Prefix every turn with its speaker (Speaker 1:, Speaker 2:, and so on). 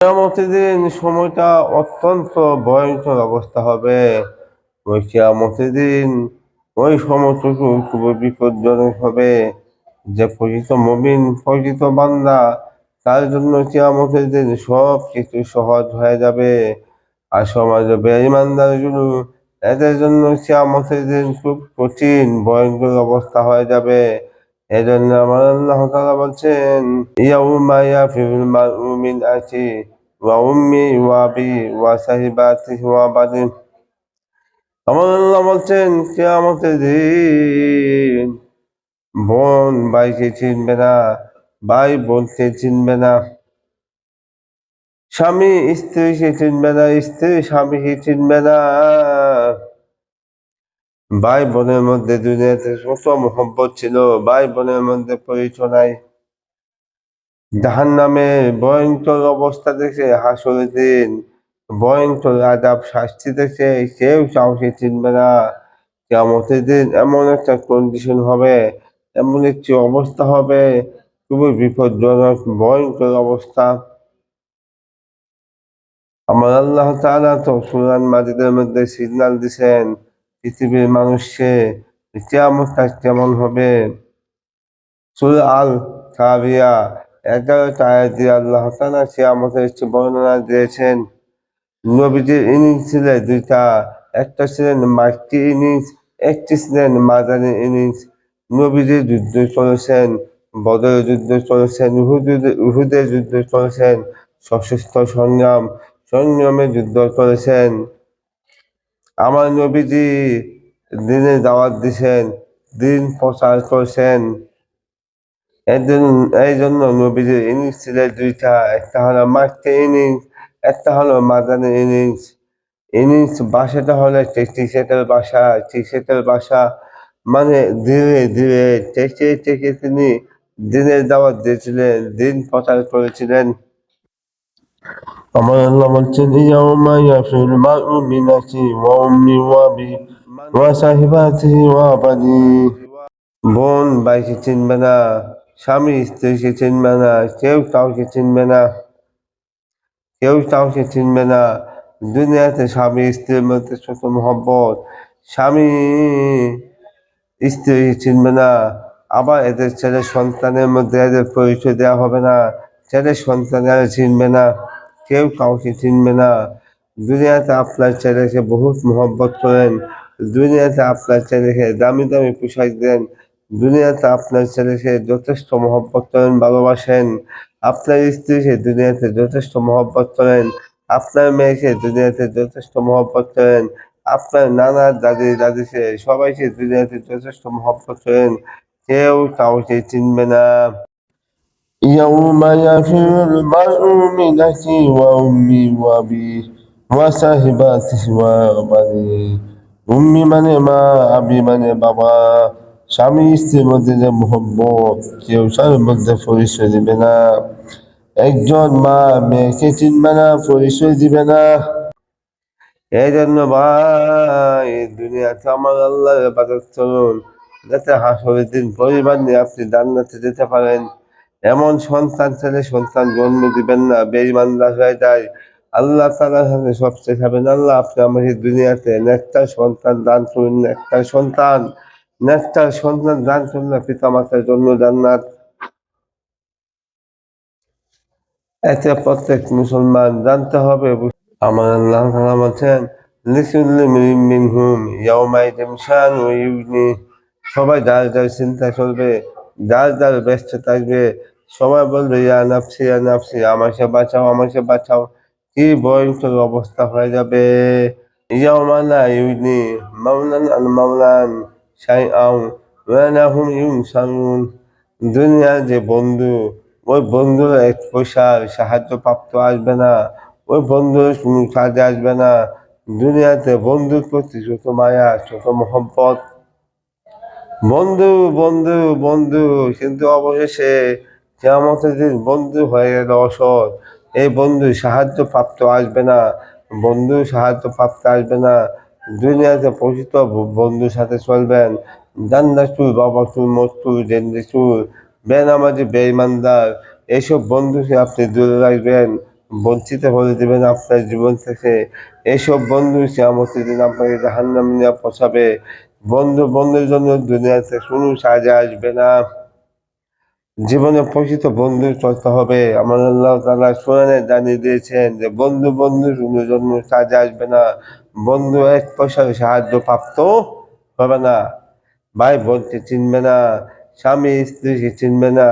Speaker 1: কেয়ামতের দিন সময়টা অত্যন্ত ভয়ঙ্কর অবস্থা হবে। ওই কেয়ামতের দিন ওই সময়টুকু খুবই বিপজ্জনক হবে। যে প্রকৃত মবিন প্রকৃত বান্দা, তার জন্য কেয়ামতের দিন সব কিছু সহজ হয়ে যাবে। আর সমাজে গুলো এদের জন্য কেয়ামতের দিন খুব কঠিন, ভয়ঙ্কর অবস্থা হয়ে যাবে। এই জন্য আমার আল্লাহ তাআলা বলছেন, ইয়াউমা ইয়াফিরুল মারউ মিন আখি ওয়া উম্মি ওয়া আবি ওয়া সাহিবাতিহি ওয়া বানি আমার আল্লাহ বলছেন, কিয়ামতের দিন বোন ভাইকে চিনবে না, ভাই বোনকে চিনবে না, স্বামী স্ত্রীকে চিনবে না, স্ত্রী স্বামীকে চিনবে না। ভাই বোনের মধ্যে দুনিয়াতে কত মোহব্বত ছিল ভাই বোনের মধ্যে পরিচয় জাহান নামে ভয়ঙ্কর অবস্থা দেখে হাসরের দিন, ভয়ঙ্কর আজাব শাস্তি দেখে কেউ কাউকে চিনবে না। কেমতের দিন এমন একটা কন্ডিশন হবে, এমন একটি অবস্থা হবে, খুবই বিপজ্জনক, ভয়ঙ্কর অবস্থা। আমার আল্লাহ তো সুরান মাজিদের মধ্যে সিগন্যাল দিছেন পৃথিবীর মানুষকে কেয়ামতটা কেমন হবে? সুরা আল কারিয়া এগারোটা আয়াত দিয়ে আল্লাহ তাআলা কেয়ামতের একটি বর্ণনা দিয়েছেন। নবীজির ইনিংস ছিল দুইটা, একটা ছিলেন মাইকি ইনিংস, একটি ছিলেন মাদানী ইনিংস। নবীজি যুদ্ধ করেছেন, বদর যুদ্ধ করেছেন উহুদের যুদ্ধ করেছেন, সশস্ত্র সংগ্রাম সংগ্রামে যুদ্ধ করেছেন। আমার নবীজি দিনে দাওয়াত দিছেন, দিন প্রচার করছেন। এই জন্য নবীজির ইনিংস ছিল দুইটা, একটা হলো মাইকি ইনিংস, একটা হলো মাদানী ইনিংস। ইনিংস বাসাটা হলো টি বাসা টি সেটের বাসা মানে ধীরে ধীরে টেকে টেকে তিনি দিনের দাওয়াত দিয়েছিলেন, দিন প্রচার করেছিলেন। ইয়াফিরুল মারউ মিন আখি ওয়া উম্মি ওয়া আবি ওয়া সাহিবাতিহি ওয়া বানি ভাইকে চিনবে না, স্বামী স্ত্রীকে চিনবে না, কেউ কাউকে চিনবে না, কেউ কাউকে চিনবে না। দুনিয়াতে স্বামী স্ত্রীর মধ্যে ছোট মহব্বত, স্বামী স্ত্রী চিনবে না, আবার এদের ছেলে সন্তানের মধ্যে এদের পরিচয় দেওয়া হবে না, ছেলে সন্তানেরা চিনবে না। কেউ কাউকে চিনবে না। দুনিয়াতে আপনার ছেলেকে বহুত মহব্বত করেন, দুনিয়াতে আপনার ছেলেকে দামি দামি পোশাক দেন, দুনিয়াতে আপনার ছেলেকে যথেষ্ট মহব্বত করেন, ভালোবাসেন। আপনার স্ত্রীকে দুনিয়াতে যথেষ্ট মহব্বত করেন, আপনার মেয়েকে দুনিয়াতে যথেষ্ট মহব্বত করেন, আপনার নানা দাদি দাদিকে সবাইকে দুনিয়াতে যথেষ্ট মহব্বত করেন, কেউ কাউকে চিনবে না। يوم يفر المرء من أخيه وأمي وأبيه وصاحبته وبنيه উম্মি মানে মা আবি মানে বাবা স্বামী স্ত্রীর মধ্যে যে মোহব্বত কেউ স্বামীর মধ্যে পরিচয় দিবে না একজন মা মেয়েকে চিনবে না পরিচয় দিবে না এই জন্য ভাই দুনিয়াতে আমার আল্লাহর ইবাদত করুন যাতে হাসরের দিন পরিবার নিয়ে আপনি জান্নাতে যেতে পারেন এমন সন্তান ছেলে সন্তান জন্ম দিবেন না বেঈমানদার হয়ে যায়। আল্লাহ তালার সাথে সবচেয়ে খাবেন। আল্লাহ আপনি আমাকে দুনিয়াতে নেকটার সন্তান দান করুন, নেকটার সন্তান নেকটার সন্তান দান করুন, না পিতা মাতার জন্য জান্নাত। এতে প্রত্যেক মুসলমান জানতে হবে আমার আল্লাহ ইয়াউমাইদিন শানু সবাই যার যার চিন্তা করবে যার যার ব্যস্ত থাকবে, সবাই বলবে, ইয়া নাফসি ইয়া নাফসি, আমাকে বাঁচাও আমাকে বাঁচাও। কি ভয়ঙ্কর অবস্থা হয়ে যাবে। ইয়াউমালা ইউগনি মাওলান আল মাওলান শাইআউ ওয়ালা হুম ইউনসারুন দুনিয়ার যে বন্ধু, ওই বন্ধুর এক পয়সার সাহায্য প্রাপ্ত আসবে না। ওই বন্ধুর কোনো কাজে আসবে না। দুনিয়াতে বন্ধুর প্রতি ছোট মায়া ছোট মহব্বত বন্ধু বন্ধু বন্ধু, কিন্তু অবশেষে কেমতের দিন বন্ধু হয়ে গেল অসৎ এই বন্ধু সাহায্য প্রাপ্ত আসবে না, বন্ধু সাহায্য প্রাপ্ত আসবে না। দুনিয়াতে প্রকৃত বন্ধুর সাথে চলবেন। জান্না চুর বাবা চুর মস্তুর ডেন্ডি চুর বেনামাজি বেঈমানদার। এইসব বন্ধুকে আপনি দূরে রাখবেন, বঞ্চিত করে দেবেন আপনার জীবন থেকে। এইসব বন্ধু কেয়ামতের দিন আপনাকে জাহান্নাম নিয়ে বন্ধু, বন্ধুর জন্য দুনিয়াতে কোনো সাজা আসবে না। জীবনে প্রকৃত বন্ধু চলতে হবে। আমার আল্লাহ তালা কোরআনে জানিয়ে দিয়েছেন যে, বন্ধু বন্ধু বন্ধুর জন্য সাজা আসবে না। বন্ধু এক পয়সা সাহায্য প্রাপ্ত হবে না। ভাই বোনকে চিনবে না, স্বামী, স্ত্রীকে চিনবে না।